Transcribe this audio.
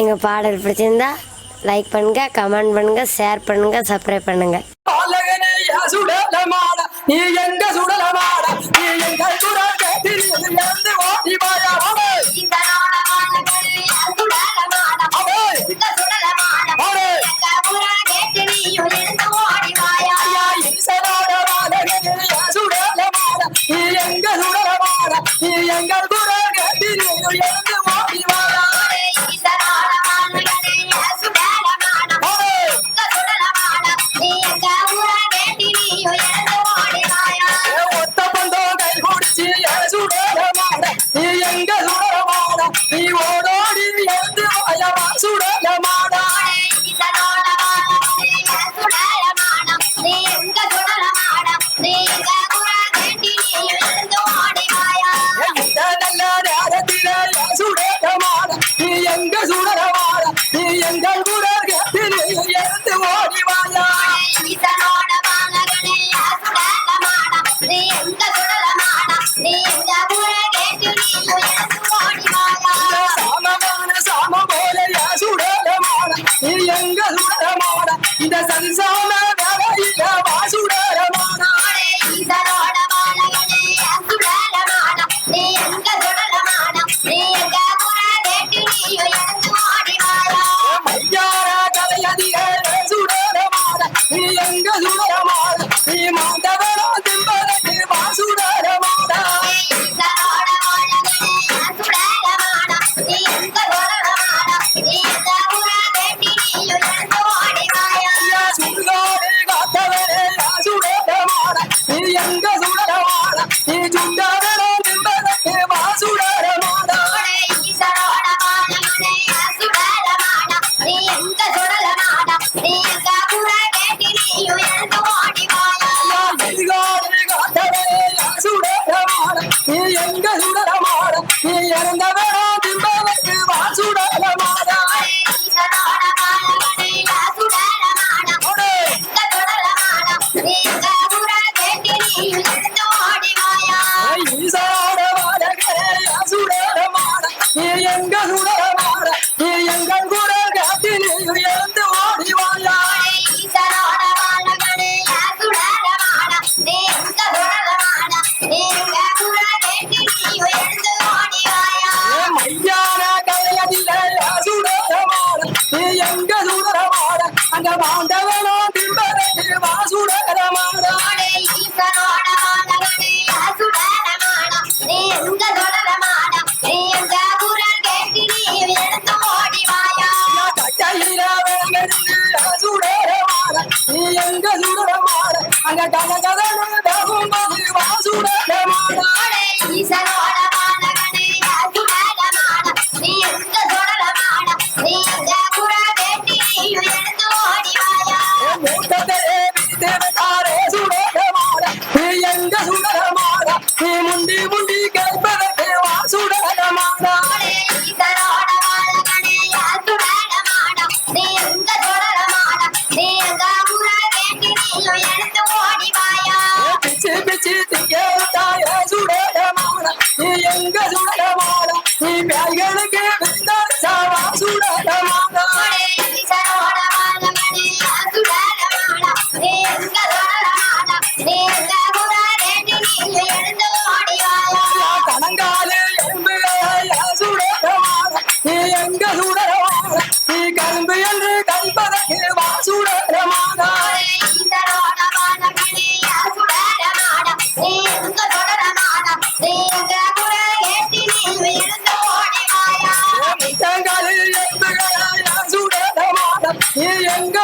எங்கள் பாடல் பிடிச்சிருந்தா லைக் பண்ணுங்க கமெண்ட் பண்ணுங்க ஷேர் பண்ணுங்க சப்ஸ்கிரைப் பண்ணுங்க. நீ எங்க சுடலமாட? நீ எங்க சுடல் இந்த சம்சார வேலையில வாசுடரமான மையார கதையதிகள் நீ எங்க சுடரமான நீ மாந்தவ மூத்ததே தேவகாரே சுடகமாட நீ எங்க சுடகமாட நீ முண்டி முண்டி கேட்பதற்கு வா சுடகமாட நீ எங்க சுடகமாட நீ மேல்களுக்கு விந்தாச்சாவா எங்களுடரமாக நீ கரும்பு என்று கண்பதற்கு வாசுடரமாக எங்கள்